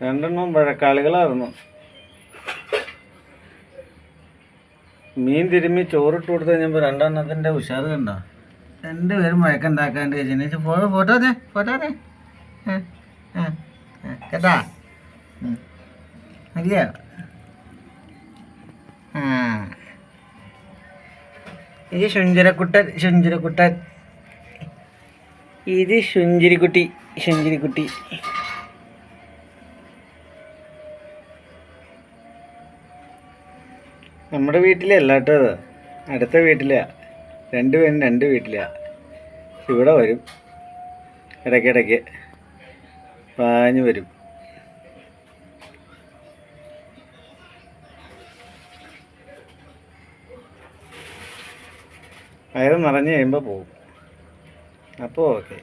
രണ്ടെണ്ണം വഴക്കാളികളായിരുന്നു മീൻ തിരുമ്മി ചോറിട്ട് കൊടുത്തു കഴിഞ്ഞപ്പോൾ രണ്ടെണ്ണത്തിന്റെ ഉഷാറ് കണ്ടോ? രണ്ടുപേരും വഴക്കുണ്ടാക്കാണ്ട് ചോദിച്ചു ഫോട്ടോ ഫോട്ടോ അതെ ഫോട്ടോ അതെ ആ ആ ആ, കേട്ടാ? ഇല്ല? ആ. ഇത് ശുഞ്ചിരക്കുട്ടൻ ശുഞ്ചിരക്കുട്ടൻ. ഇത് ശുഞ്ചിരിക്കുട്ടി ശുഞ്ചിരിക്കുട്ടി. നമ്മുടെ വീട്ടിലല്ല കേട്ടോ അത് അടുത്ത വീട്ടിലാ രണ്ടുപേരും രണ്ട് വീട്ടിലാ ഇവിടെ വരും. ഇടയ്ക്കിടയ്ക്ക് പാഞ്ഞു വരും. വയറ് നിറഞ്ഞു കഴിയുമ്പോൾ പോകും അപ്പോൾ ഓക്കെ